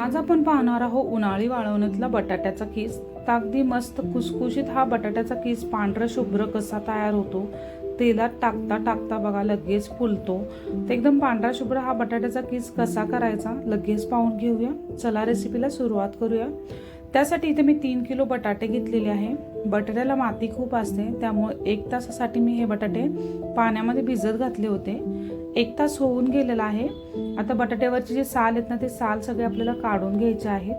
आज आपण पाहणार आहोत उन्हाळी वाळवण्यातला बटाट्याचा किस. तागदी मस्त कुसकुशीत हा बटाट्याचा किस पांढरा शुभ्र कसा तयार होतो? तेलात टाकता टाकता बघा लगेच फुलतो. तर एकदम पांढरा शुभ्र हा बटाट्याचा किस कसा करायचा लगेच पाहून घेऊया. चला रेसिपीला सुरुवात करूया. त्यासाठी इथे मी तीन किलो बटाटे घेतलेले आहे. बटाट्याला माती खूप असते त्यामुळे एक तासासाठी मी हे बटाटे पाण्यामध्ये भिजत घातले होते. एक तास होऊन गेलेला आहे. आता बटाट्यावरचे जे साल आहेत ना ते साल सगळे आपल्याला काढून घ्यायचे आहेत.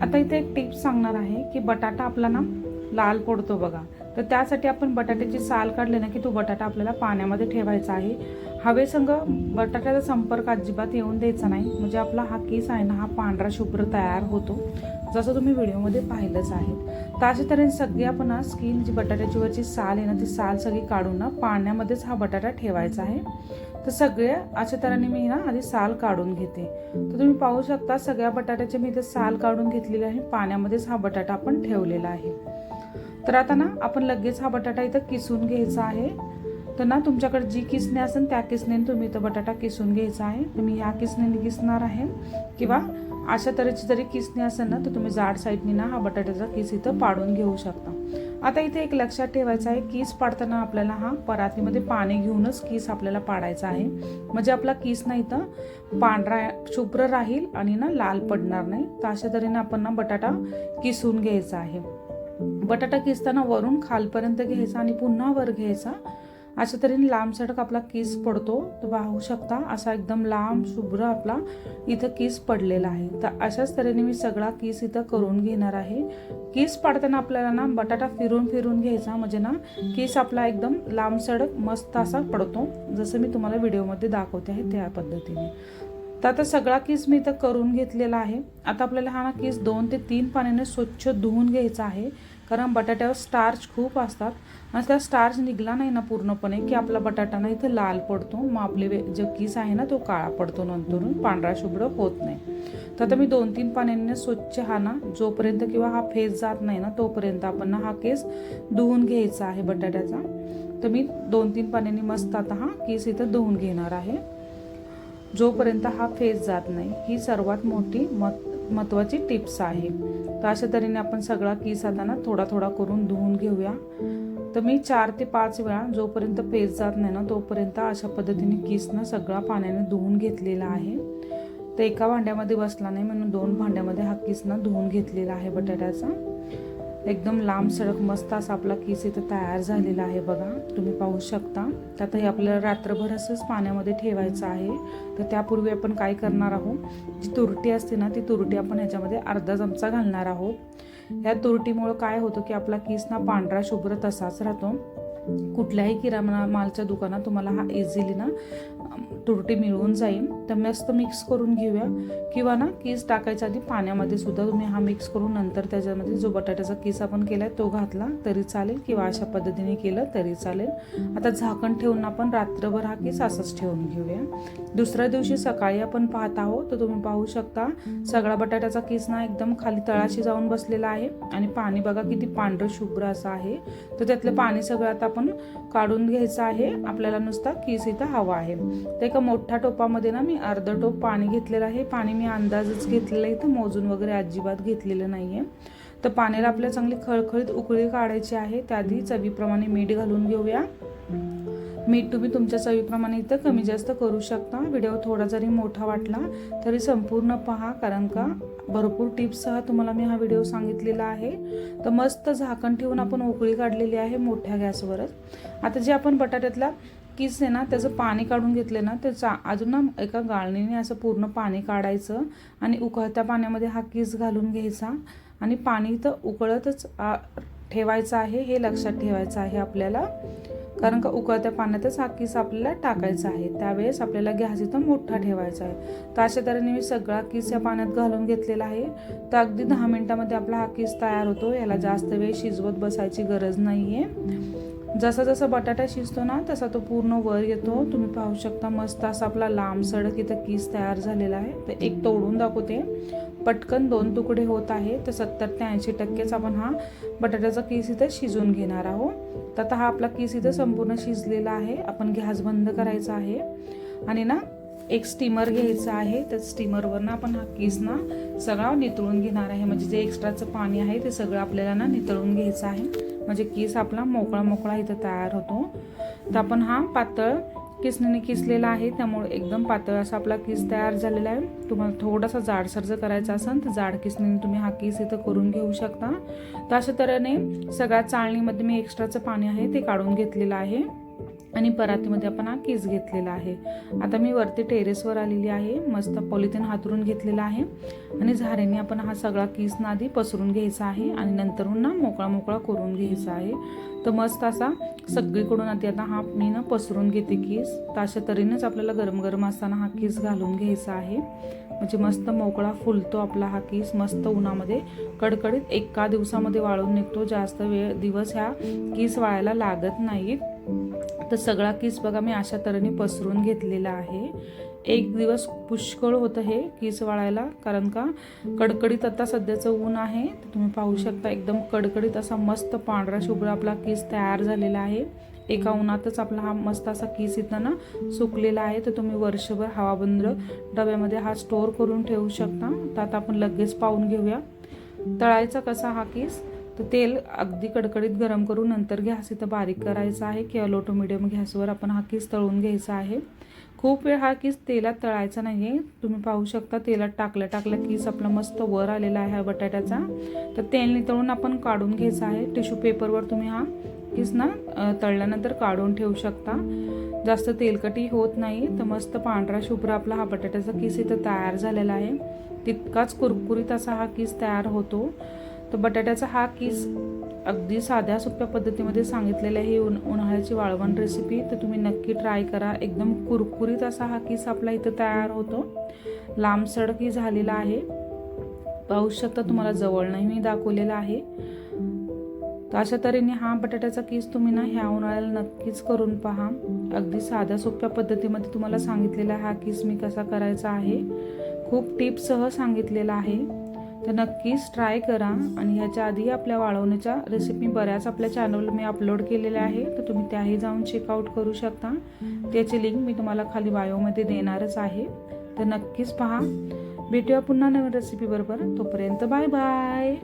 आता इथे एक टिप्स सांगणार आहे की बटाटा आपला ना लाल पडतो बघा. तर त्यासाठी आपण बटाट्याची साल काढले ना की तो बटाटा आपल्याला पाण्यामध्ये ठेवायचा आहे. हवेसंग बटाट्याचा संपर्क अजिबात येऊन द्यायचा नाही. म्हणजे आपला हा केस आहे ना हा पांढरा शुभ्र तयार होतो. जसं तुम्ही व्हिडिओमध्ये पाहिलंच आहे. तर अशा तऱ्हेने सगळी आपण स्किन जी बटाट्याची वरची साल आहे ना ती साल सगळी काढून ना पाण्यामध्येच हा बटाटा ठेवायचा आहे. तर सगळ्या अशा तऱ्हेने मी ना आधी साल काढून घेते. तर तुम्ही पाहू शकता सगळ्या बटाट्याचे मी इथे साल काढून घेतलेले आहे. पाण्यामध्येच हा बटाटा आपण ठेवलेला आहे. तर आता ना आपण लगेच हा बटाटा इथं किसून घ्यायचा आहे. तर ना तुमच्याकडे जी किसणे असेल त्या किसनेने तुम्ही इथं बटाटा किसून घ्यायचा आहे. तुम्ही ह्या किसनेने किसणार आहे. किंवा अशा तऱ्हेची जरी किसणे असेल ना तर तुम्ही जाड साईडनी ना हा बटाट्याचा किस इथं पाडून घेऊ शकता. आता इथे एक लक्षात ठेवायचं आहे किस पाडताना आपल्याला हा परातीमध्ये पाणी घेऊनच किस आपल्याला पाडायचा आहे. म्हणजे आपला किस ना इथं पांढरा शुभ्र राहील आणि ना लाल पडणार नाही. तर अशा तऱ्हेने आपण ना बटाटा किसून घ्यायचा आहे. बटाटा किसताना वरून खालपर्यंत घ्यायचा आणि पुन्हा वर घ्यायचा. अशा तऱ्हेने लांब सडक आपला किस पडतो. तर पाहू शकता असा एकदम लांब शुभ्र आपला इथं किस पडलेला आहे. तर अशाच तऱ्हेने मी सगळा किस इथं करून घेणार आहे. किस पाडताना आपल्याला ना बटाटा फिरून फिरून घ्यायचा. म्हणजे ना किस आपला एकदम लांब सडक मस्त असा पडतो. जसं मी तुम्हाला व्हिडिओमध्ये दाखवते आहे त्या पद्धतीने. तर आता सगळा किस मी इथं करून घेतलेला आहे. आता आपल्याला हा ना किस दोन ते तीन पाण्याने स्वच्छ धुवून घ्यायचा आहे. कारण बटाट्यावर स्टार्च खूप असतात. आणि त्या स्टार्च निघला नाही ना पूर्णपणे की आपला बटाटा ना इथं लाल पडतो. मग आपले वे जो किस आहे ना तो काळा पडतो. नंतरून पांढरा शुभ्र होत नाही. तर आता मी दोन तीन पाण्याने स्वच्छ हा ना जोपर्यंत किंवा हा फेस जात नाही ना तोपर्यंत आपण ना हा केस धुवून घ्यायचा आहे बटाट्याचा. तर मी दोन तीन पाण्याने मस्त आता हा केस इथं धुवून घेणार आहे. जोपर्यंत हा फेस जात नाही ही सर्वात मोठी मत महत्त्वाची टिप्स आहे. तर अशा तऱ्हेने आपण सगळा किस आता ना थोडा थोडा करून धुवून घेऊया. तर मी चार ते पाच वेळा जोपर्यंत फेस जात नाही ना तोपर्यंत अशा पद्धतीने किसनं सगळा पाण्याने धुवून घेतलेला आहे. तर एका भांड्यामध्ये बसला नाही म्हणून दोन भांड्यामध्ये हा किसनं धुवून घेतलेला आहे बटाट्याचा. एकदम लांब सडक मस्त असा आपला किस इथं तयार झालेला आहे बघा. तुम्ही पाहू शकता. त्यात हे आपल्याला रात्रभर असंच पाण्यामध्ये ठेवायचं आहे. तर त्यापूर्वी आपण काय करणार आहोत? जी तुरटी असते ना ती तुरटी आपण ह्याच्यामध्ये अर्धा चमचा घालणार आहोत. ह्या तुरटीमुळं काय होतं की आपला किस ना पांढरा शुभ्र तसाच राहतो. कुठल्याही किराणा मालच्या दुकानात तुम्हाला हा इझिली ना तुरटी मिळून जाईल. तर मस्त मिक्स करून घेऊया. किंवा ना किस टाकायच्या आधी पाण्यामध्ये सुद्धा तुम्ही हा मिक्स करून नंतर त्याच्यामध्ये जो बटाट्याचा किस आपण केला आहे तो घातला तरी चालेल. किंवा अशा पद्धतीने केलं तरी चालेल. आता झाकण ठेवून आपण रात्रभर हा किस असाच ठेवून घेऊया. दुसऱ्या दिवशी सकाळी आपण पाहत आहोत तर तुम्ही पाहू शकता सगळा बटाट्याचा किस ना एकदम खाली तळाशी जाऊन बसलेला आहे. आणि पाणी बघा किती पांढरं शुभ्र असं आहे. तर त्यातलं पाणी सगळं आता आपण काढून घ्यायचं आहे. आपल्याला नुसता किस इथं हवा आहे. तर एका मोठ्या टोपामध्ये ना मी अर्ध टोप पाणी घेतलेलं आहे. पाणी मी अंदाजच घेतलेलं आहे तर मोजून वगैरे अजिबात घेतलेलं नाही आहे तर पाण्याला आपल्याला चांगली खळखळीत उकळी काढायची आहे. त्याआधी चवीप्रमाणे मीठ घालून घेऊया. मीठ तुम्ही तुमच्या चवीप्रमाणे इथं कमी जास्त करू शकता. व्हिडिओ थोडा जरी मोठा वाटला तरी संपूर्ण पहा कारण का भरपूर टिप्ससह तुम्हाला मी हा व्हिडिओ सांगितलेला आहे. तर मस्त झाकण ठेवून आपण उकळी काढलेली आहे मोठ्या गॅसवरच. आता जे आपण बटाट्यातला किस आहे ना त्याचं पाणी काढून घेतले ना त्याचा अजून ना एका गाळणीने असं पूर्ण पाणी काढायचं आणि उकळत्या पाण्यामध्ये हा किस घालून घ्यायचा आणि पाणी तर उकळतच ठेवायचं आहे हे लक्षात ठेवायचं आहे आपल्याला. कारण का उकळत्या पाण्यातच हा किस आपल्याला टाकायचा आहे. त्यावेळेस आपल्याला गॅस इथं मोठा ठेवायचा आहे. तर अशा तऱ्हेने मी सगळा किस या पाण्यात घालून घेतलेला आहे. तर अगदी दहा मिनिटामध्ये आपला हा किस तयार होतो. याला जास्त वेळ शिजवत बसायची गरज नाही आहे जसा जसा बटाटा शिजतो ना तसा तो पूर्ण वर येतो. तुम्ही पाहू शकता मस्त असा आपला लांब सडक इथं किस तयार झालेला आहे. तर एक तोडून दाखवते. पटकन दोन तुकडे होत आहे तर सत्तर ते ऐंशी टक्केच आपण हा बटाट्याचा किस इथं शिजून घेणार आहोत. तर आता हा आपला किस इथं संपूर्ण शिजलेला आहे. आपण गॅस बंद करायचा आहे. आणि ना एक स्टीमर घ्यायचं आहे. त्या स्टीमरवरनं आपण हा किस ना सगळा नितळून घेणार आहे. म्हणजे जे एक्स्ट्राचं पाणी आहे ते सगळं आपल्याला ना नितळून घ्यायचं आहे. म्हणजे किस आपला मोकळा मोकळा इथं तयार होतो. तर आपण हा पातळ किसणीने किसलेला आहे त्यामुळे एकदम पातळ असा आपला किस तयार झालेला आहे. तुम्हाला थोडासा जाडसर जर करायचा असेल तर जाड किसणीने तुम्ही हा किस इथं करून घेऊ शकता. तर अशा तऱ्हेने सगळ्या चाळणीमध्ये मी एक्स्ट्राचं पाणी आहे ते काढून घेतलेलं आहे. आणि परातीमध्ये आपण हा केस घेतलेला आहे. आता मी वरती टेरेसवर आलेली आहे. मस्त पॉलिथिन हातरून घेतलेला आहे. आणि झाऱ्याने आपण हा सगळा केस नादी पसरून घ्यायचा आहे आणि नंतरून ना मोकळा मोकळा करून घ्यायचा आहे. तर मस्त असा सगळीकडून आधी आता हा मी ना पसरून घेते केस तर अशा तऱ्हेनेच आपल्याला गरम गरम असताना हा केस घालून घ्यायचा आहे. म्हणजे मस्त मोकळा फुलतो आपला हा केस मस्त उन्हामध्ये कडकडीत एका दिवसामध्ये वाळून निघतो. जास्त वेळ दिवस ह्या केस वाळायला लागत नाहीत. तर सगळा किस बघा मी अशा तऱ्हेने पसरून घेतलेला आहे. एक दिवस पुष्कळ होतं हे किस वाळायला कारण का कडकडीत आता सध्याचं ऊन आहे. तुम्ही पाहू शकता एकदम कडकडीत असा मस्त पांढरा शुभ्र आपला किस तयार झालेला आहे. एका उन्हातच आपला हा मस्त असा किस इथं ना सुकलेला आहे. तर तुम्ही वर्षभर हवाबंद डब्यामध्ये हा स्टोअर करून ठेवू शकता. तर आता आपण लगेच पाहून घेऊया. तळायचा कसा हा किस? तेल अगदी कडकडीत गरम करून नंतर गॅस इथं बारीक करायचा आहे. किंवा लो टू मिडियम गॅसवर आपण हा किस तळून घ्यायचा आहे. खूप वेळ हा किस तेलात तळायचा नाही आहे तुम्ही पाहू शकता तेलात टाकल्या टाकल्या किस आपला मस्त वर आलेला आहे हा बटाट्याचा. तर तेल नितळून आपण काढून घ्यायचा आहे. टिश्यू पेपरवर तुम्ही हा किस ना तळल्यानंतर काढून ठेवू शकता. जास्त तेलकटी होत नाही. तर मस्त पांढरा शुभ्र आपला हा बटाट्याचा किस इथं तयार झालेला आहे. तितकाच कुरकुरीत असा हा किस तयार होतो. तर बटाट्याचा हा किस अगदी साध्या सोप्या पद्धतीमध्ये सांगितलेलं आहे. ही उन उन्हाळ्याची वाळवण रेसिपी तर तुम्ही नक्की ट्राय करा. एकदम कुरकुरीत असा हा किस आपला इथं तयार होतो. लांबसडकी झालेला आहे. पाहू शकता तुम्हाला जवळ नाही मी दाखवलेला आहे. तर अशा तऱ्हेने हा बटाट्याचा किस तुम्ही ना ह्या उन्हाळ्याला नक्कीच करून पहा. अगदी साध्या सोप्या पद्धतीमध्ये तुम्हाला सांगितलेला हा किस मी कसा करायचा आहे. खूप टिप्ससह सांगितलेला आहे. तर नक्कीच ट्राय करा. आणि ह्याच्या आधी आपल्या वाळवण्याच्या रेसिपी बऱ्याच आपल्या चॅनल मी अपलोड केलेल्या आहे तर तुम्ही त्याही जाऊन चेकआउट करू शकता. त्याची लिंक मी तुम्हाला खाली बायोमध्ये देणारच आहे. तर नक्कीच पहा. भेटूया पुन्हा नवीन रेसिपी बरोबर. तोपर्यंत बाय बाय